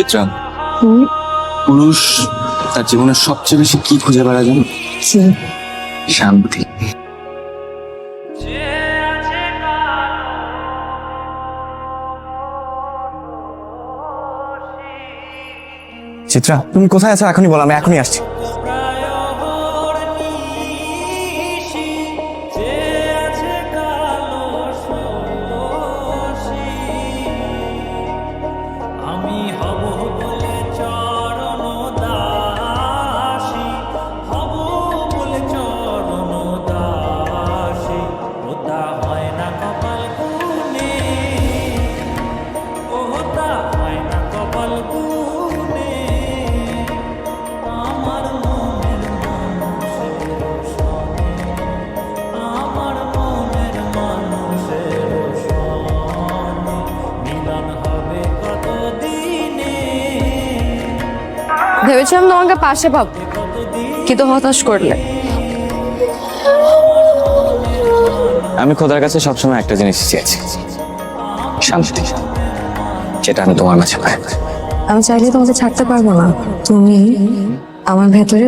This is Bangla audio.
চিত্রা পুরুষ তার জীবনের সবচেয়ে বেশি কি খুঁজে বেড়া জানো শান্তি। চিত্রা তুমি কোথায় আছো? এখনই বলো আমি এখনই আসছি। ভেবেছিলাম তোমাকে পাশে পাবো কিন্তু হতাশ করলে। আমি খোদার কাছে সবসময় একটা জিনিস চেয়েছি। শান্তি যেটা আমি তোমার মাঝে পাই। আমি চাইলে তোমাকে ছাড়তে পারব না। তুমি আমার ভেতরে